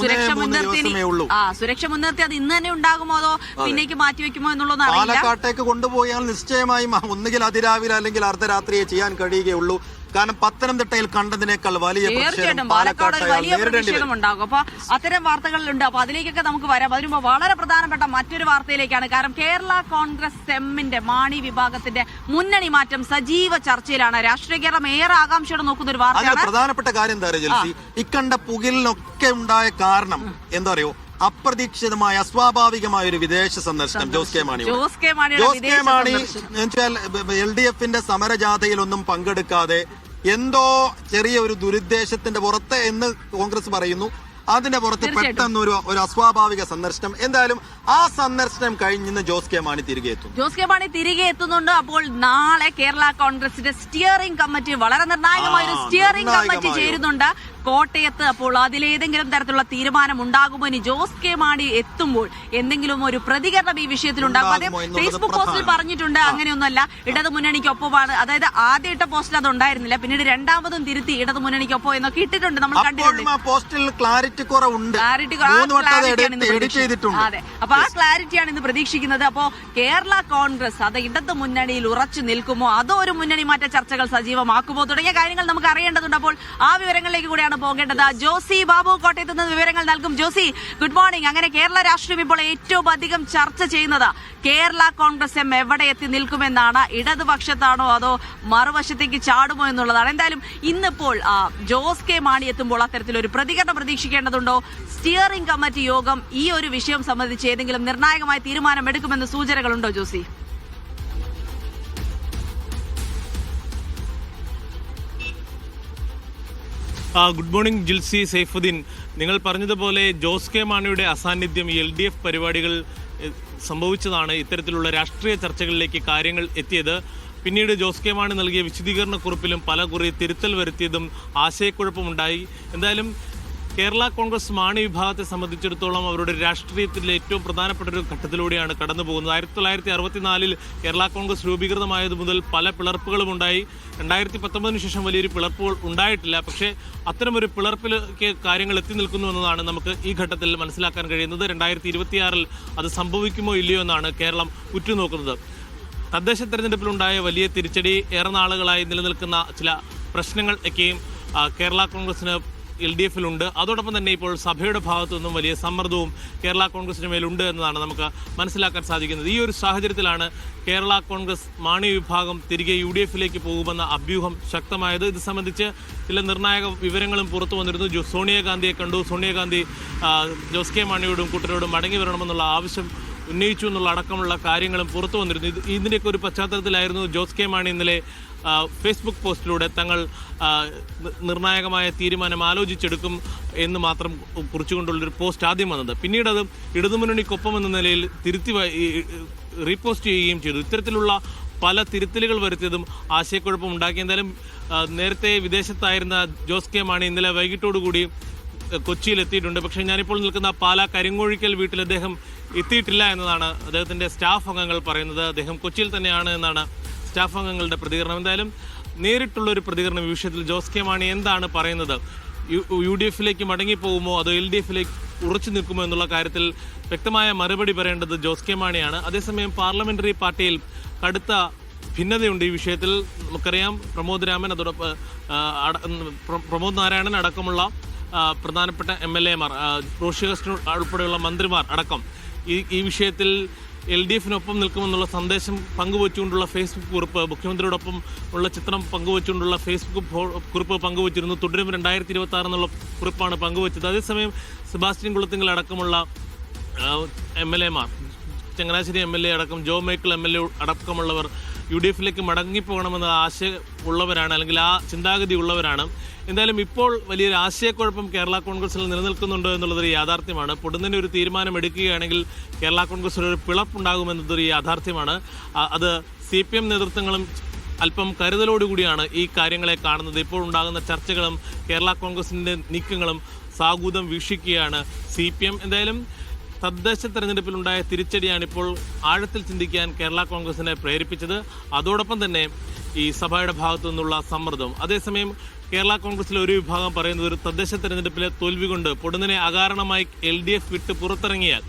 സുരക്ഷ മുൻനിർത്തി. ആ സുരക്ഷ മുൻനിർത്തി അത് ഇന്ന് തന്നെ ഉണ്ടാകുമോ അതോ പിന്നേക്ക് മാറ്റിവെക്കുമോ വെക്കുമോ അറിയില്ല. പാലക്കാട്ടേക്ക് കൊണ്ടുപോയാൽ നിശ്ചയമായും ഒന്നുകിൽ അതിരാവിലെ അല്ലെങ്കിൽ അർദ്ധരാത്രിയെ ചെയ്യാൻ കഴിയുകയുള്ളൂ. കാരണം പത്തനംതിട്ടയിൽ കണ്ടതിനേക്കാൾ വലിയ തീർച്ചയായിട്ടും. പാലക്കാട് ഒരു വലിയ പ്രതിഷേധം ഉണ്ടാകും. അപ്പൊ അത്തരം വാർത്തകളിലുണ്ട്. അപ്പൊ അതിലേക്കൊക്കെ നമുക്ക് വരാം. അതിനുമ്പോ വളരെ പ്രധാനപ്പെട്ട മറ്റൊരു വാർത്തയിലേക്കാണ്. കാരണം കേരള കോൺഗ്രസ് എമ്മിന്റെ മാണി വിഭാഗത്തിന്റെ മുന്നണി മാറ്റം സജീവ ചർച്ചയിലാണ്. രാഷ്ട്രീയ കേരളം ഏറെ ആകാംക്ഷയോടെ നോക്കുന്ന ഒരു വാർത്ത വാർത്തയാണ്. പ്രധാനപ്പെട്ട കാര്യം എന്താ പറയുക ഇക്കണ്ട പുകിലിനൊക്കെ ഉണ്ടായ കാരണം എന്താ പറയോ അപ്രതീക്ഷിതമായ അസ്വാഭാവികമായ ഒരു വിദേശ സന്ദർശനം. ജോസ് കെ മാണി ജോസ് കെ മാണിയുടെ ജോസ് കെ മാണി. എന്നുവെച്ചാൽ എൽ ഡി എഫിന്റെ സമരജാഥയിലൊന്നും പങ്കെടുക്കാതെ എന്തോ ചെറിയ ഒരു ദുരുദ്ദേശത്തിന്റെ പുറത്ത് എന്ന് കോൺഗ്രസ് പറയുന്നു. അതിന്റെ പുറത്ത് പെട്ടെന്നൊരു പെട്ടെന്ന് ഒരു ഒരു അസ്വാഭാവിക സന്ദർശനം. എന്തായാലും ആ സന്ദർശനം കഴിഞ്ഞ് ജോസ് കെ മാണി തിരികെ എത്തും ജോസ് കെ മാണി തിരികെ എത്തുന്നുണ്ട്. അപ്പോൾ നാളെ കേരള കോൺഗ്രസിന്റെ സ്റ്റിയറിംഗ് കമ്മിറ്റി വളരെ നിർണായകമായ ഒരു സ്റ്റിയറിംഗ് കമ്മിറ്റി ചേരുന്നുണ്ട്. കോട്ടയത്ത് അപ്പോൾ അതിലേതെങ്കിലും തരത്തിലുള്ള തീരുമാനം ഉണ്ടാകുമോ ഇനി ജോസ് കെ മാണി എത്തുമ്പോൾ എന്തെങ്കിലും ഒരു പ്രതികരണം ഈ വിഷയത്തിൽ ഉണ്ടാകും. അദ്ദേഹം ഫേസ്ബുക്ക് പോസ്റ്റിൽ. പറഞ്ഞിട്ടുണ്ട്. അങ്ങനെയൊന്നുമല്ല. ഇടതു മുന്നണിക്കൊപ്പമാണ് അതായത് ആദ്യ ഇട്ട പോസ്റ്റിൽ അത് ഉണ്ടായിരുന്നില്ല. പിന്നീട് രണ്ടാമതും തിരുത്തി ഇടതു മുന്നണിക്കൊപ്പം എന്നൊക്കെ ഇട്ടിട്ടുണ്ട് നമ്മൾ കണ്ടിട്ടുണ്ട്. പോസ്റ്റിൽ ക്ലാരിറ്റി കുറവുണ്ട്. ക്ലാരിറ്റി അത് അതെ. അപ്പൊ ആ ക്ലാരിറ്റിയാണ് ഇന്ന് പ്രതീക്ഷിക്കുന്നത്. അപ്പോ കേരള കോൺഗ്രസ് അത് ഇടതു മുന്നണിയിൽ ഉറച്ചു നിൽക്കുമോ? അതോ ഒരു മുന്നണി മാറ്റ ചർച്ചകൾ സജീവമാക്കുമോ? തുടങ്ങിയ കാര്യങ്ങൾ നമുക്ക് അറിയേണ്ടതുണ്ട്. അപ്പോൾ ആ വിവരങ്ങളിലേക്ക് കൂടിയാണ് പോകേണ്ടത്. ജോസി ബാബു കോട്ടയത്ത് നിന്ന് വിവരങ്ങൾ നൽകും. ജോസി ഗുഡ് മോർണിംഗ് അങ്ങനെ കേരള രാഷ്ട്രീയം ഇപ്പോൾ ഏറ്റവും അധികം ചർച്ച ചെയ്യുന്നത് കേരള കോൺഗ്രസ് എം എവിടെ എത്തി നിൽക്കുമെന്നാണ്. ഇടതുപക്ഷത്താണോ അതോ മറുവശത്തേക്ക് ചാടുമോ എന്നുള്ളതാണ്. എന്തായാലും ഇന്നിപ്പോൾ ജോസ് കെ മാണി എത്തുമ്പോൾ അത്തരത്തിലൊരു പ്രതികരണം പ്രതീക്ഷിക്കേണ്ടതുണ്ടോ? സ്റ്റിയറിംഗ് കമ്മിറ്റി യോഗം ഈ ഒരു വിഷയം സംബന്ധിച്ച് ഏതെങ്കിലും നിർണായകമായ തീരുമാനം എടുക്കുമെന്ന് സൂചനകളുണ്ടോ ജോസി? ഗുഡ് മോർണിംഗ് ജിൽസി സൈഫുദ്ദീൻ നിങ്ങൾ പറഞ്ഞതുപോലെ ജോസ് കെ മാണിയുടെ അസാന്നിധ്യം എൽ ഡി എഫ് പരിപാടികൾ സംഭവിച്ചതാണ് ഇത്തരത്തിലുള്ള രാഷ്ട്രീയ ചർച്ചകളിലേക്ക് കാര്യങ്ങൾ എത്തിയത്. പിന്നീട് ജോസ് കെ മാണി നൽകിയ വിശദീകരണക്കുറിപ്പിലും പല കുറി തിരുത്തൽ വരുത്തിയതും ആശയക്കുഴപ്പമുണ്ടായി. എന്തായാലും കേരള കോൺഗ്രസ് മാണി വിഭാഗത്തെ സംബന്ധിച്ചിടത്തോളം അവരുടെ രാഷ്ട്രീയത്തിലെ ഏറ്റവും പ്രധാനപ്പെട്ട ഒരു ഘട്ടത്തിലൂടെയാണ് കടന്നു പോകുന്നത്. ആയിരത്തി തൊള്ളായിരത്തി അറുപത്തിനാലിൽ കേരള കോൺഗ്രസ് രൂപീകൃതമായത് മുതൽ പല പിളർപ്പുകളും ഉണ്ടായി. രണ്ടായിരത്തി പത്തൊമ്പതിന് ശേഷം വലിയൊരു പിളർപ്പുകൾ ഉണ്ടായിട്ടില്ല. പക്ഷേ അത്തരമൊരു പിളർപ്പിലേക്ക് കാര്യങ്ങൾ എത്തി നിൽക്കുന്നു എന്നതാണ് നമുക്ക് ഈ ഘട്ടത്തിൽ മനസ്സിലാക്കാൻ കഴിയുന്നത്. രണ്ടായിരത്തി ഇരുപത്തിയാറിൽ അത് സംഭവിക്കുമോ ഇല്ലയോ എന്നാണ് കേരളം ഉറ്റുനോക്കുന്നത്. തദ്ദേശ തെരഞ്ഞെടുപ്പിലുണ്ടായ വലിയ തിരിച്ചടി ഏറെ നാളുകളായി നിലനിൽക്കുന്ന ചില പ്രശ്നങ്ങൾ ഒക്കെയും കേരള കോൺഗ്രസിന് എൽ ഡി എഫിലുണ്ട്. അതോടൊപ്പം തന്നെ ഇപ്പോൾ സഭയുടെ ഭാഗത്തു നിന്നും വലിയ സമ്മർദ്ദവും കേരള കോൺഗ്രസിന് മേലുണ്ട് എന്നതാണ് നമുക്ക് മനസ്സിലാക്കാൻ സാധിക്കുന്നത്. ഈ ഒരു സാഹചര്യത്തിലാണ് കേരള കോൺഗ്രസ് മാണി വിഭാഗം തിരികെ യു ഡി എഫിലേക്ക് പോകുമെന്ന അഭ്യൂഹം ശക്തമായത്. ഇത് സംബന്ധിച്ച് ചില നിർണായക വിവരങ്ങളും പുറത്തു വന്നിരുന്നു. സോണിയാഗാന്ധിയെ കണ്ടു. സോണിയാഗാന്ധി ജോസ് കെ മാണിയോടും കൂട്ടരോടും മടങ്ങി വരണമെന്നുള്ള ആവശ്യം ഉന്നയിച്ചു എന്നുള്ള അടക്കമുള്ള കാര്യങ്ങളും പുറത്തു വന്നിരുന്നു. ഇത് ഇതിന്റെയൊക്കെ ഒരു പശ്ചാത്തലത്തിലായിരുന്നു ജോസ് കെ മാണി ഇന്നലെ ഫേസ്ബുക്ക് പോസ്റ്റിലൂടെ തങ്ങൾ നിർണായകമായ തീരുമാനം ആലോചിച്ചെടുക്കും എന്ന് മാത്രം കുറിച്ചുകൊണ്ടുള്ളൊരു പോസ്റ്റ് ആദ്യം വന്നത്. പിന്നീട് അത് ഇടതുമുന്നണിക്കൊപ്പം എന്ന നിലയിൽ തിരുത്തി റീപോസ്റ്റ് ചെയ്യുകയും ചെയ്തു. ഇത്തരത്തിലുള്ള പല തിരുത്തലുകൾ വരുത്തിയതും ആശയക്കുഴപ്പം ഉണ്ടാക്കി. എന്തായാലും നേരത്തെ വിദേശത്തായിരുന്ന ജോസ് കെ മാണി ഇന്നലെ വൈകിട്ടോടുകൂടി കൊച്ചിയിൽ എത്തിയിട്ടുണ്ട് പക്ഷേ ഞാനിപ്പോൾ നിൽക്കുന്ന പാല കരിങ്ങോഴിക്കൽ വീട്ടിൽ അദ്ദേഹം എത്തിയിട്ടില്ല എന്നതാണ് അദ്ദേഹത്തിന്റെ സ്റ്റാഫ് അംഗങ്ങൾ പറയുന്നത്. അദ്ദേഹം കൊച്ചിയിൽ തന്നെയാണ് എന്നാണ് സ്റ്റാഫ് അംഗങ്ങളുടെ പ്രതികരണം. എന്തായാലും നേരിട്ടുള്ളൊരു പ്രതികരണം ഈ വിഷയത്തിൽ ജോസ് കെ മാണി എന്താണ് പറയുന്നത്? യു- ഡി എഫിലേക്ക് മടങ്ങിപ്പോകുമോ? അതോ എൽ ഡി എഫിലേക്ക് ഉറച്ചു നിൽക്കുമോ എന്നുള്ള കാര്യത്തിൽ വ്യക്തമായ മറുപടി പറയേണ്ടത് ജോസ് കെ മാണിയാണ്. അതേസമയം പാർലമെന്ററി പാർട്ടിയിൽ കടുത്ത ഭിന്നതയുണ്ട് ഈ വിഷയത്തിൽ. നമുക്കറിയാം പ്രമോദ് രാമൻ അതോടൊപ്പം പ്രമോദ് നാരായണൻ അടക്കമുള്ള പ്രധാനപ്പെട്ട എം എൽ എമാർ റോഷി കൃഷ്ണൻ ഉൾപ്പെടെയുള്ള മന്ത്രിമാർ അടക്കം ഈ ഈ വിഷയത്തിൽ എൽ ഡി എഫിനൊപ്പം നിൽക്കുമെന്നുള്ള സന്ദേശം പങ്കുവച്ചുകൊണ്ടുള്ള ഫേസ്ബുക്ക് കുറിപ്പ് മുഖ്യമന്ത്രിയോടൊപ്പം ഉള്ള ചിത്രം പങ്കുവച്ചുകൊണ്ടുള്ള ഫേസ്ബുക്ക് കുറിപ്പ് പങ്കുവച്ചിരുന്നു. തുടരും രണ്ടായിരത്തി ഇരുപത്തി ആറ് എന്നുള്ള കുറിപ്പാണ് പങ്കുവച്ചത്. അതേസമയം സെബാസ്റ്റ്യൻ കുളത്തിങ്കൽ അടക്കമുള്ള എം എൽ എമാർ ചങ്ങനാശ്ശേരി എം എൽ എ അടക്കം Job Michael M L A അടക്കമുള്ളവർ യു ഡി എഫിലേക്ക് മടങ്ങിപ്പോകണമെന്ന ആശയ ഉള്ളവരാണ് അല്ലെങ്കിൽ ആ ചിന്താഗതി ഉള്ളവരാണ്. എന്തായാലും ഇപ്പോൾ വലിയൊരു ആശയക്കുഴപ്പം കേരള കോൺഗ്രസിൽ നിലനിൽക്കുന്നുണ്ട് എന്നുള്ളതൊരു യാഥാർത്ഥ്യമാണ്. പൊടുന്നതിന് ഒരു തീരുമാനം എടുക്കുകയാണെങ്കിൽ കേരള കോൺഗ്രസിൽ ഒരു പിളപ്പുണ്ടാകുമെന്നതൊരു യാഥാർത്ഥ്യമാണ്. അത് സി പി എം നേതൃത്വങ്ങളും അല്പം കരുതലോടുകൂടിയാണ് ഈ കാര്യങ്ങളെ കാണുന്നത്. ഇപ്പോൾ ഉണ്ടാകുന്ന ചർച്ചകളും കേരള കോൺഗ്രസിന്റെ നീക്കങ്ങളും സാഗൂതം വീക്ഷിക്കുകയാണ് സി പി എം. എന്തായാലും തദ്ദേശ തെരഞ്ഞെടുപ്പിലുണ്ടായ തിരിച്ചടിയാണ് ഇപ്പോൾ ആഴത്തിൽ ചിന്തിക്കാൻ കേരള കോൺഗ്രസിനെ പ്രേരിപ്പിച്ചത്. അതോടൊപ്പം തന്നെ ഈ സഭയുടെ ഭാഗത്തു നിന്നുള്ള സമ്മർദ്ദം. അതേസമയം കേരള കോൺഗ്രസിലെ ഒരു വിഭാഗം പറയുന്നത് ഒരു തദ്ദേശ തെരഞ്ഞെടുപ്പിലെ തോൽവി കൊണ്ട് പൊടുന്നിനെ അകാരണമായി എൽ ഡി എഫ് വിട്ട് പുറത്തിറങ്ങിയാൽ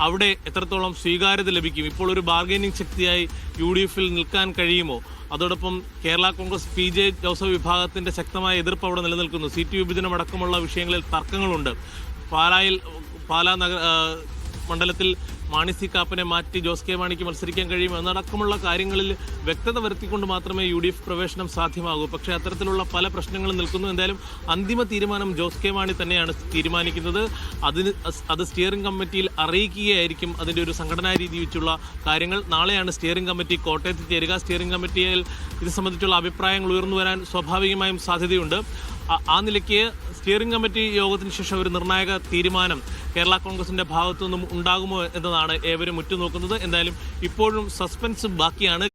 അവിടെ എത്രത്തോളം സ്വീകാര്യത ലഭിക്കും? ഇപ്പോൾ ഒരു ബാർഗൈനിങ് ശക്തിയായി യു ഡി എഫിൽ നിൽക്കാൻ കഴിയുമോ? അതോടൊപ്പം കേരള കോൺഗ്രസ് പി ജെ ജോസഫ് വിഭാഗത്തിന്റെ ശക്തമായ എതിർപ്പ് അവിടെ നിലനിൽക്കുന്നു. സീറ്റ് വിഭജനം അടക്കമുള്ള വിഷയങ്ങളിൽ തർക്കങ്ങളുണ്ട്. പാലായിൽ പാലാ നഗര മണ്ഡലത്തിൽ മാണി സി കാപ്പനെ മാറ്റി ജോസ് കെ മാണിക്ക് മത്സരിക്കാൻ കഴിയും എന്നടക്കമുള്ള കാര്യങ്ങളിൽ വ്യക്തത വരുത്തിക്കൊണ്ട് മാത്രമേ യു ഡി എഫ് പ്രവേശനം സാധ്യമാകൂ. പക്ഷേ അത്തരത്തിലുള്ള പല പ്രശ്നങ്ങളും നിൽക്കുന്നു. എന്തായാലും അന്തിമ തീരുമാനം ജോസ് കെ മാണി തന്നെയാണ് തീരുമാനിക്കുന്നത്. അതിന് അത് സ്റ്റിയറിംഗ് കമ്മിറ്റിയിൽ അറിയിക്കുകയായിരിക്കും അതിന്റെ ഒരു സംഘടനാ രീതി വെച്ചുള്ള കാര്യങ്ങൾ. നാളെയാണ് സ്റ്റിയറിംഗ് കമ്മിറ്റി കോട്ടയത്ത് ചേരുക. സ്റ്റിയറിംഗ് കമ്മിറ്റിയിൽ ഇത് സംബന്ധിച്ചുള്ള അഭിപ്രായങ്ങൾ ഉയർന്നു വരാൻ സ്വാഭാവികമായും സാധ്യതയുണ്ട്. ആ നിലയ്ക്ക് സ്റ്റിയറിംഗ് കമ്മിറ്റി യോഗത്തിന് ശേഷം ഒരു നിർണായക തീരുമാനം കേരള കോൺഗ്രസിന്റെ ഭാഗത്തു നിന്നും ഉണ്ടാകുമോ എന്നതാണ് ഏവരും ഉറ്റുനോക്കുന്നത്. എന്തായാലും ഇപ്പോഴും സസ്പെൻസ് ബാക്കിയാണ്.